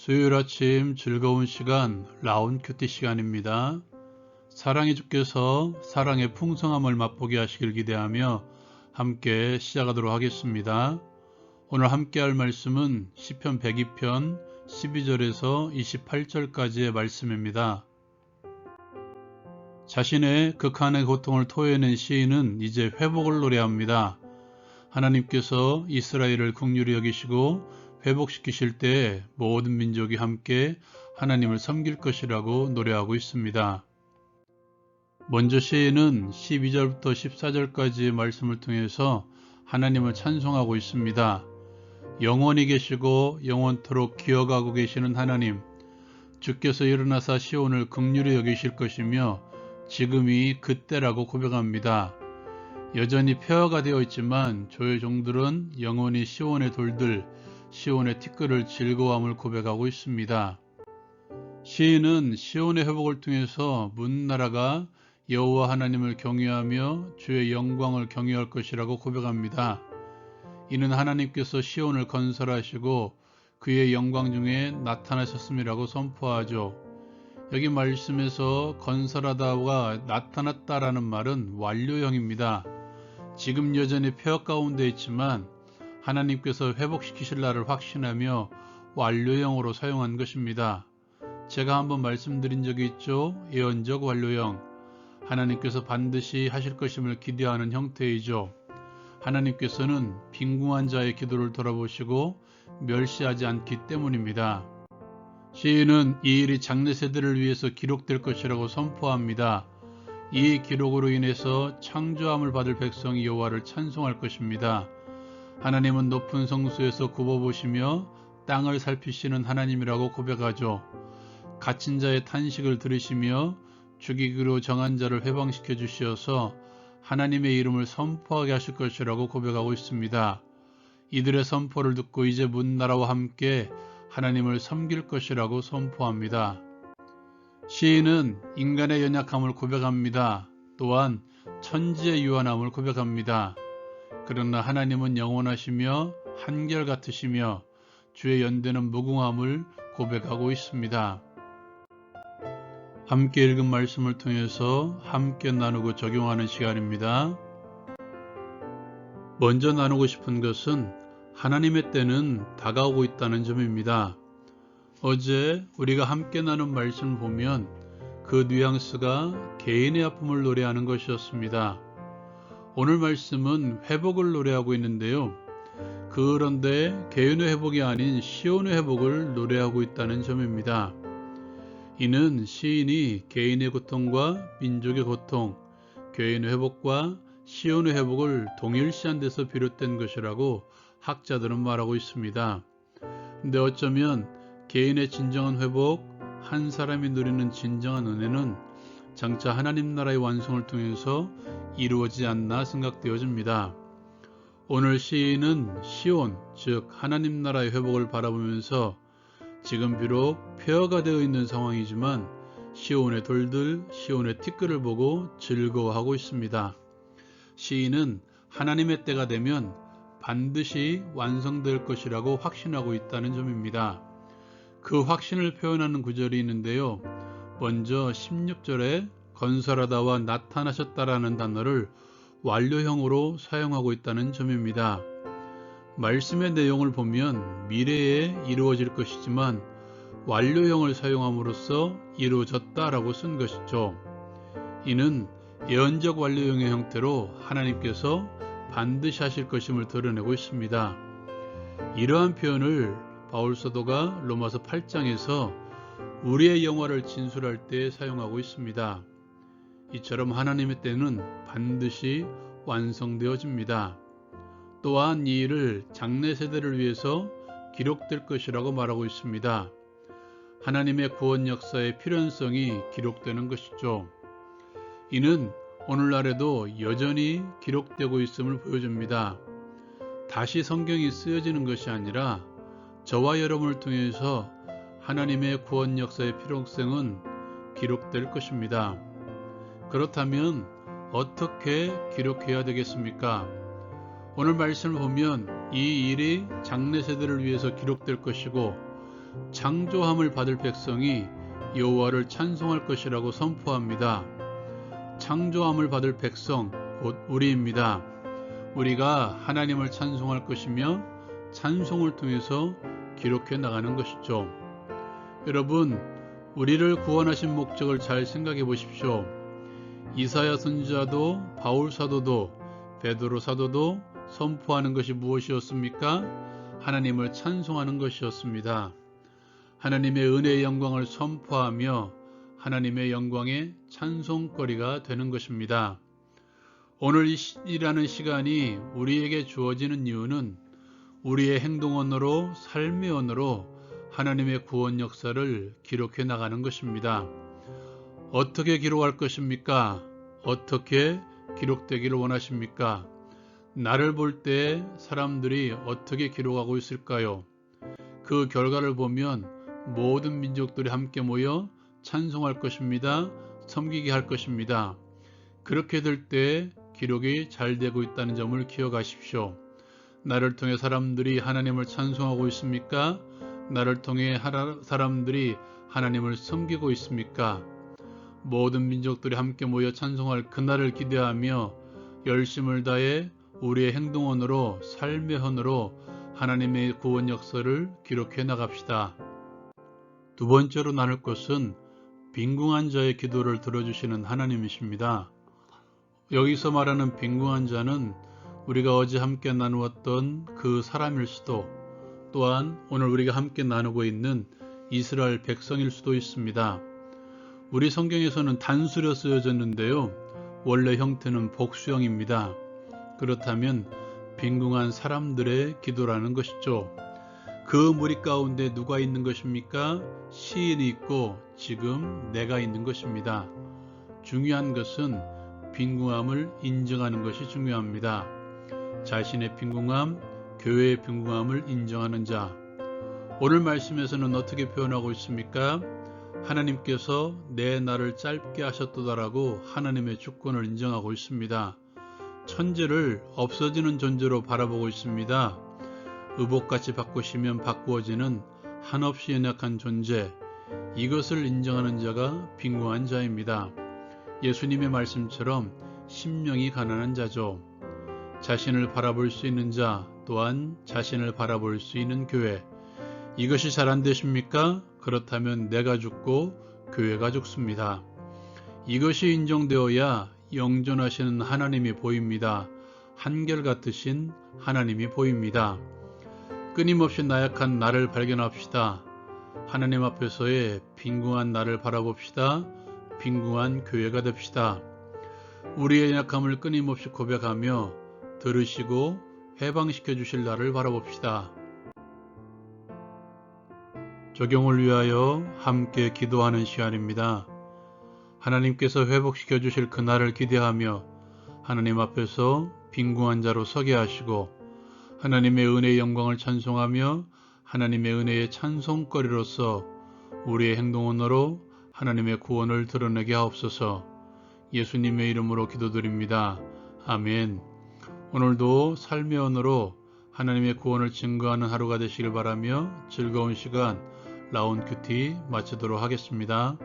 수요일 아침 즐거운 시간 라운 큐티 시간입니다. 사랑의 주께서 사랑의 풍성함을 맛보게 하시길 기대하며 함께 시작하도록 하겠습니다. 오늘 함께 할 말씀은 시편 102편 12절에서 28절까지의 말씀입니다. 자신의 극한의 고통을 토해낸 시인은 이제 회복을 노래합니다. 하나님께서 이스라엘을 국률이 여기시고 회복시키실 때 모든 민족이 함께 하나님을 섬길 것이라고 노래하고 있습니다. 먼저 시인은 12절부터 14절까지의 말씀을 통해서 하나님을 찬송하고 있습니다. 영원히 계시고 영원토록 기어가고 계시는 하나님, 주께서 일어나사 시온을 극률히 여기실 것이며 지금이 그때라고 고백합니다. 여전히 폐허가 되어 있지만 조의 종들은 영원히 시온의 돌들, 시온의 티끌을 즐거움을 고백하고 있습니다. 시인은 시온의 회복을 통해서 문 나라가 여호와 하나님을 경외하며 주의 영광을 경외할 것이라고 고백합니다. 이는 하나님께서 시온을 건설하시고 그의 영광 중에 나타나셨음이라고 선포하죠. 여기 말씀에서 건설하다가 나타났다라는 말은 완료형입니다. 지금 여전히 폐허 가운데 있지만 하나님께서 회복시키실 날을 확신하며 완료형으로 사용한 것입니다. 제가 한번 말씀드린 적이 있죠. 예언적 완료형. 하나님께서 반드시 하실 것임을 기대하는 형태이죠. 하나님께서는 빈궁한 자의 기도를 돌아보시고 멸시하지 않기 때문입니다. 시인은 이 일이 장래 세대를 위해서 기록될 것이라고 선포합니다. 이 기록으로 인해서 창조함을 받을 백성이 여호와를 찬송할 것입니다. 하나님은 높은 성수에서 굽어보시며 땅을 살피시는 하나님이라고 고백하죠. 갇힌 자의 탄식을 들으시며 죽이기로 정한 자를 해방시켜 주시어서 하나님의 이름을 선포하게 하실 것이라고 고백하고 있습니다. 이들의 선포를 듣고 이제 문 나라와 함께 하나님을 섬길 것이라고 선포합니다. 시인은 인간의 연약함을 고백합니다. 또한 천지의 유한함을 고백합니다. 그러나 하나님은 영원하시며 한결같으시며 주의 연대는 무궁함을 고백하고 있습니다. 함께 읽은 말씀을 통해서 함께 나누고 적용하는 시간입니다. 먼저 나누고 싶은 것은 하나님의 때는 다가오고 있다는 점입니다. 어제 우리가 함께 나눈 말씀을 보면 그 뉘앙스가 개인의 아픔을 노래하는 것이었습니다. 오늘 말씀은 회복을 노래하고 있는데요. 그런데 개인의 회복이 아닌 시온의 회복을 노래하고 있다는 점입니다. 이는 시인이 개인의 고통과 민족의 고통, 교인의 회복과 시온의 회복을 동일시한 데서 비롯된 것이라고 학자들은 말하고 있습니다. 근데 어쩌면 개인의 진정한 회복, 한 사람이 누리는 진정한 은혜는 장차 하나님 나라의 완성을 통해서 이루어지지 않나 생각되어집니다. 오늘 시인은 시온, 즉 하나님 나라의 회복을 바라보면서 지금 비록 폐허가 되어 있는 상황이지만 시온의 돌들, 시온의 티끌을 보고 즐거워하고 있습니다. 시인은 하나님의 때가 되면 반드시 완성될 것이라고 확신하고 있다는 점입니다. 그 확신을 표현하는 구절이 있는데요. 먼저 16절에 건설하다와 나타나셨다라는 단어를 완료형으로 사용하고 있다는 점입니다. 말씀의 내용을 보면 미래에 이루어질 것이지만 완료형을 사용함으로써 이루어졌다라고 쓴 것이죠. 이는 예언적 완료형의 형태로 하나님께서 반드시 하실 것임을 드러내고 있습니다. 이러한 표현을 바울 사도가 로마서 8장에서 우리의 영화를 진술할 때 사용하고 있습니다. 이처럼 하나님의 때는 반드시 완성되어집니다. 또한 이 일을 장래 세대를 위해서 기록될 것이라고 말하고 있습니다. 하나님의 구원 역사의 필연성이 기록되는 것이죠. 이는 오늘날에도 여전히 기록되고 있음을 보여줍니다. 다시 성경이 쓰여지는 것이 아니라 저와 여러분을 통해서 하나님의 구원 역사의 필요성은 기록될 것입니다. 그렇다면 어떻게 기록해야 되겠습니까? 오늘 말씀을 보면 이 일이 장래 세대를 위해서 기록될 것이고 창조함을 받을 백성이 여호와를 찬송할 것이라고 선포합니다. 창조함을 받을 백성 곧 우리입니다. 우리가 하나님을 찬송할 것이며 찬송을 통해서 기록해 나가는 것이죠. 여러분, 우리를 구원하신 목적을 잘 생각해 보십시오. 이사야 선지자도 바울 사도도 베드로 사도도 선포하는 것이 무엇이었습니까? 하나님을 찬송하는 것이었습니다. 하나님의 은혜의 영광을 선포하며 하나님의 영광의 찬송거리가 되는 것입니다. 오늘 이라는 시간이 우리에게 주어지는 이유는 우리의 행동 언어로 삶의 언어로 하나님의 구원 역사를 기록해 나가는 것입니다. 어떻게 기록할 것입니까? 어떻게 기록되기를 원하십니까? 나를 볼 때 사람들이 어떻게 기록하고 있을까요? 그 결과를 보면 모든 민족들이 함께 모여 찬송할 것입니다. 섬기게 할 것입니다. 그렇게 될 때 기록이 잘 되고 있다는 점을 기억하십시오. 나를 통해 사람들이 하나님을 찬송하고 있습니까? 나를 통해 사람들이 하나님을 섬기고 있습니까? 모든 민족들이 함께 모여 찬송할 그날을 기대하며 열심을 다해 우리의 행동원으로 삶의 헌으로 하나님의 구원 역사를 기록해 나갑시다. 두 번째로 나눌 것은 빈궁한 자의 기도를 들어주시는 하나님이십니다. 여기서 말하는 빈궁한 자는 우리가 어제 함께 나누었던 그 사람일 수도 또한 오늘 우리가 함께 나누고 있는 이스라엘 백성일 수도 있습니다. 우리 성경에서는 단수로 쓰여졌는데요. 원래 형태는 복수형입니다. 그렇다면 빈궁한 사람들의 기도라는 것이죠. 그 무리 가운데 누가 있는 것입니까? 시인이 있고 지금 내가 있는 것입니다. 중요한 것은 빈궁함을 인정하는 것이 중요합니다. 자신의 빈궁함, 교회의 빈궁함을 인정하는 자. 오늘 말씀에서는 어떻게 표현하고 있습니까? 하나님께서 내 나를 짧게 하셨도다라고 하나님의 주권을 인정하고 있습니다. 천재를 없어지는 존재로 바라보고 있습니다. 의복같이 바꾸시면 바꾸어지는 한없이 연약한 존재, 이것을 인정하는 자가 빈궁한 자입니다. 예수님의 말씀처럼 심령이 가난한 자죠. 자신을 바라볼 수 있는 자, 또한 자신을 바라볼 수 있는 교회. 이것이 잘 안 되십니까? 그렇다면 내가 죽고 교회가 죽습니다. 이것이 인정되어야 영존하시는 하나님이 보입니다. 한결같으신 하나님이 보입니다. 끊임없이 나약한 나를 발견합시다. 하나님 앞에서의 빈궁한 나를 바라봅시다. 빈궁한 교회가 됩시다. 우리의 약함을 끊임없이 고백하며 들으시고 해방시켜 주실 나를 바라봅시다. 적용을 위하여 함께 기도하는 시간입니다. 하나님께서 회복시켜 주실 그날을 기대하며 하나님 앞에서 빈궁한 자로 서게 하시고 하나님의 은혜의 영광을 찬송하며 하나님의 은혜의 찬송거리로서 우리의 행동 언어로 하나님의 구원을 드러내게 하옵소서 예수님의 이름으로 기도드립니다. 아멘. 오늘도 삶의 언어로 하나님의 구원을 증거하는 하루가 되시길 바라며 즐거운 시간 라온 큐티 마치도록 하겠습니다.